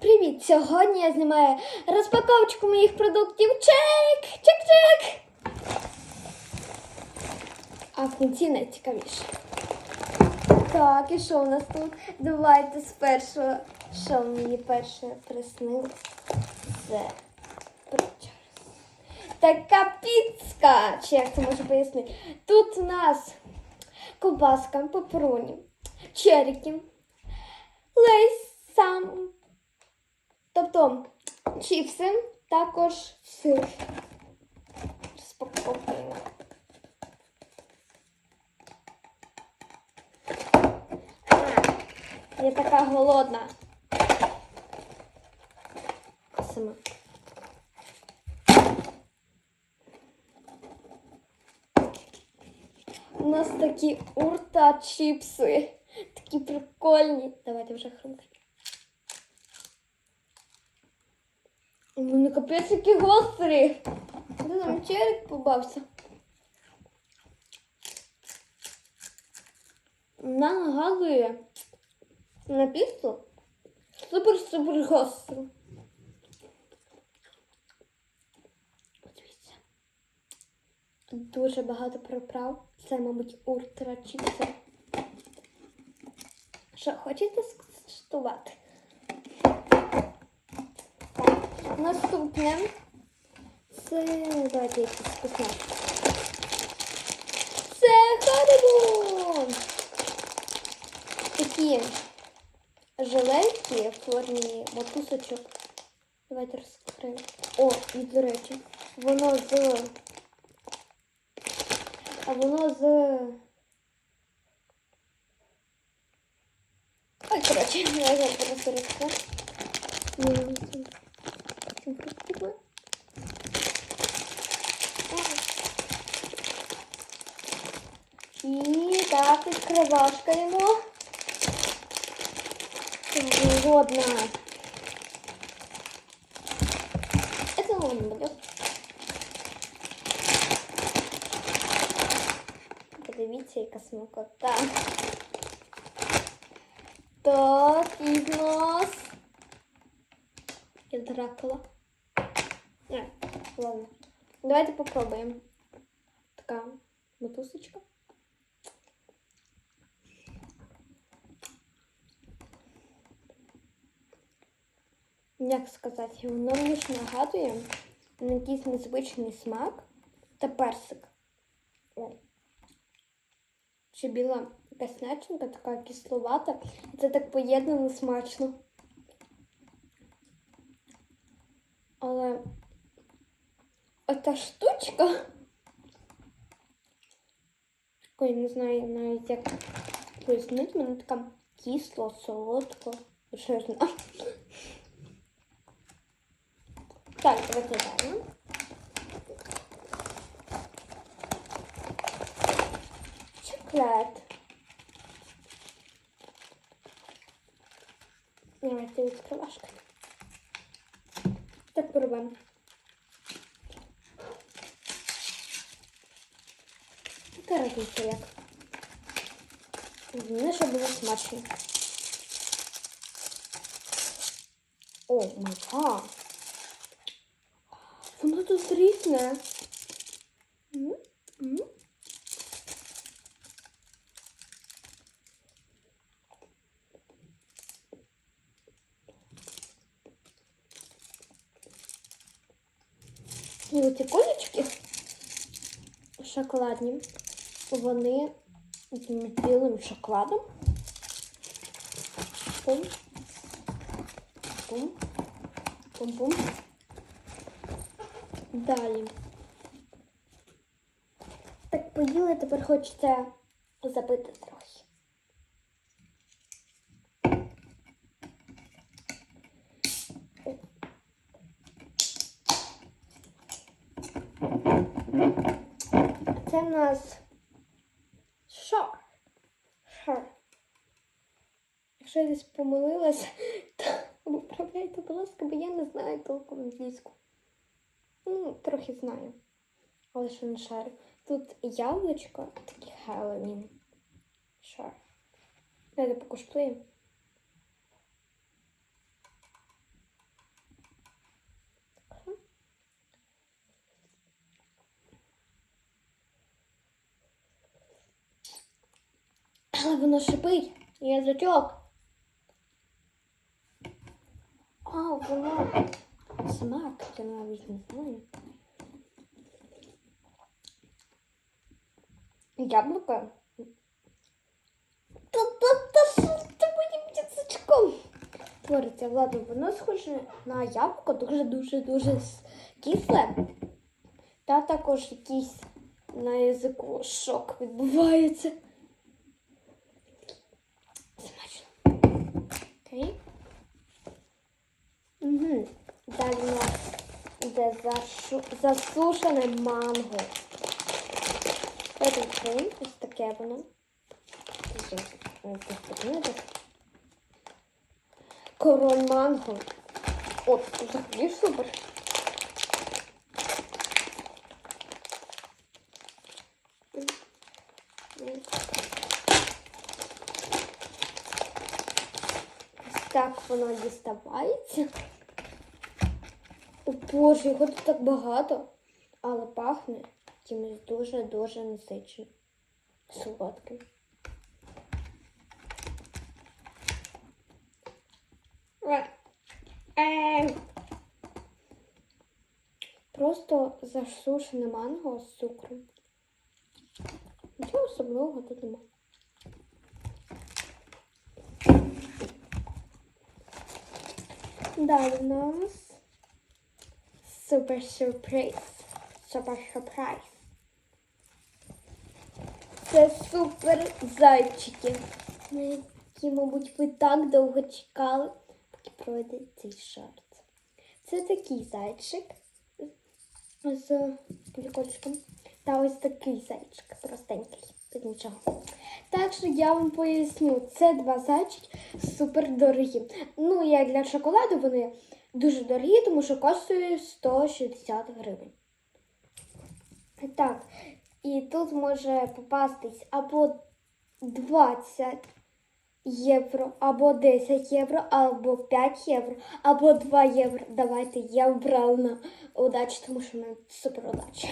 Привіт! Сьогодні я знімаю розпаковочку моїх продуктів. Чек! Чек-чек! А в кінці найцікавіше. Так, і що у нас тут? Давайте спершу, що мені перше приснилось. Це причарс. Така піцка! Чи як це можу пояснити? Тут у нас ковбаска, пепроні, черіки, лейс сам. Тобто чіпси, також сир. Розпаковуємо. Я така голодна. Сама. У нас такі урта чіпси. Такі прикольні. Давайте вже хрумкати. Вони капець які гострі. Де там череп побався? Вона нагадує на піцу супер-супер гостру. Дивіться. Дуже багато приправ. Це, мабуть, ультра чіпси. Що, хочете скуштувати? Наступне. Це давайте якісь вкусняшки. Це харибо! Такі жилетки в формі мотузочок. Давайте розкриємо. О, і до речі, воно з. А воно з. Ой, коротше, я зараз просто розкрию. Ні, ні, ні. Чим прикупила? І так, відкривашкаємо. Згодна. Это он буде. Подивіться, яка смакота. Так, і в нас. Я Дракула. Не, ладно. Давайте попробуємо. Така мотузочка. Як сказати, воно мені нагадує на якийсь незвичний смак та персик. О. Чи біла якась така кисловата. Це так поєднано смачно. ота штучка. Ой, не знаю навіть як пояснити, вона така кисла, солодка, жирна. Так, давайте далі. Чоклад. Давайте відкривашка. Так пробуємо. Разниця як? Головне, щоб було смачно. О, май гад. Воно тут різне. І оці кулечки шоколадні, вони з білим шоколадом. Пум. Пум. Пум-пум. Далі. Так поїли, тепер хочеться запити трохи. Це в нас якщо я десь помилилася, то виправляйте, будь ласка, бо я не знаю толком англійську. Ну, трохи знаю. Але ще не шарю. Тут яблучко, такий Хеллоуін. Шар. Давайте покуштуємо. Але воно шипить, язичок. А, смак, я навіть не знаю. Яблуко. Та та та що з твоїм язичком? Твориться, ладно, воно схоже на яблуко, дуже-дуже-дуже кисле. Та також якийсь на язику шок відбувається. Далі у нас йде засушене манго. Відкриємо. Ось таке воно. Король манго. От, взагалі супер. Ось так воно діставається. О Боже, його тут так багато, але пахне чимось дуже-дуже насиченим. Солодким. Просто засушене манго з цукром. Нічого особливого тут нема. Далі у нас супер сюрприз. Супер сюрприз. Це супер зайчики, на які, мабуть, ви так довго чекали, поки пройде цей шорт. Це такий зайчик з кулікочком. Та ось такий зайчик, простенький, тут нічого. Так що я вам поясню, це два зайчики супер дорогі. Ну, як для шоколаду вони дуже дорогі, тому що коштує 160 гривень. Так, і тут може попастись або 20 євро, або 10 євро, або 5 євро, або 2 євро. Давайте я вбрала на удачу, тому що в мене супер удача.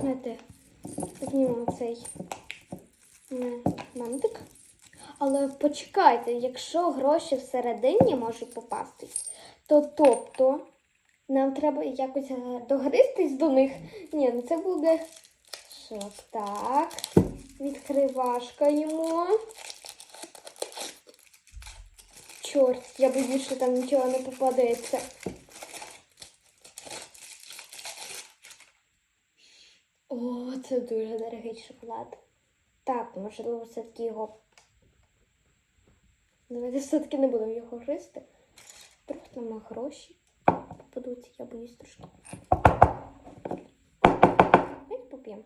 Знаєте, знімемо цей е, мантик. Але почекайте, якщо гроші всередині можуть попастись, то тобто нам треба якось е, догристись до них. Ні, ну це буде що так. Відкривашкаємо. Чорт, я боюсь, що там нічого не попадеться. О, це дуже дорогий шоколад. Так, можливо, все-таки його. Давайте все-таки не будемо його гристи. Вдруг нема гроші. Попадуться, я боюсь трошки. Давайте поп'ємо.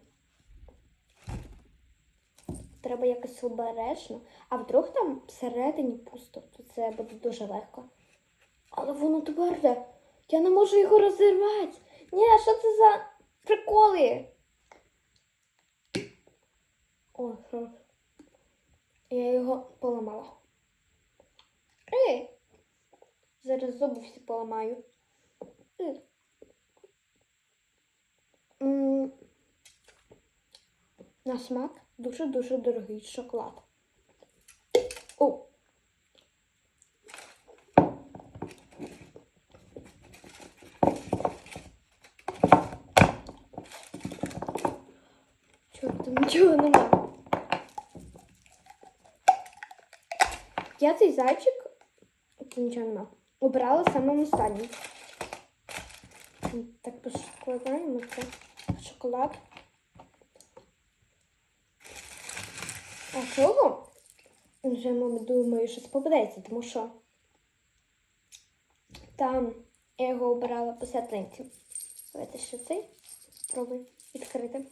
Треба якось обережно. А вдруг там всередині пусто, то це буде дуже легко. Але воно тверде. Я не можу його розірвати. Ні, що це за приколи? О? Я його поламала. Ей! Зараз зуби всі поламаю. Ей. На смак дуже-дуже дорогий шоколад. О! Чорт, там нічого немає. Цей зайчик, тут нічого нема, обрала самим останнім. Так пошкодаємо це шоколад. А цього вже, мабуть, думаю, що попадеться, тому що там я його обирала посерединці. Давайте ще цей спробуй відкрити.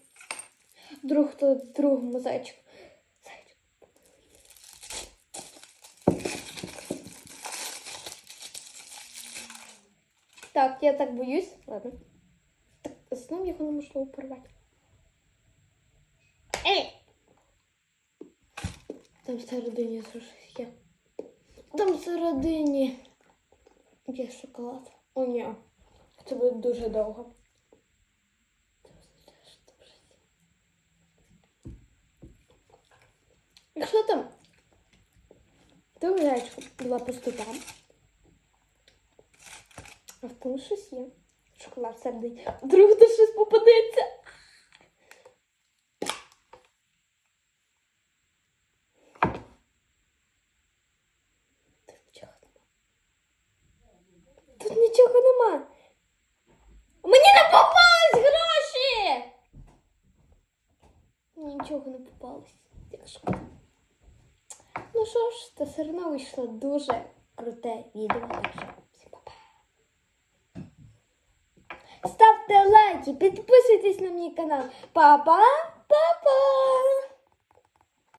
Друг то другому зайчику. Зайчик. Так, я так боюсь. Ладно. Так, знову його неможливо порвати. Ей! Там всередині щось є. Там всередині є шоколад. О, ні. Це буде дуже довго. Якщо там друга гречка була пустота, а в тому щось є. Шоколад сердить. Вдруг тут щось попадеться. Тут нічого нема. Мені не попались гроші! Нічого не попалось. Як шкода. Ну що ж, це все одно вийшло дуже круте відео. Так що всім па-па. Ставте лайки, підписуйтесь на мій канал. Па-па!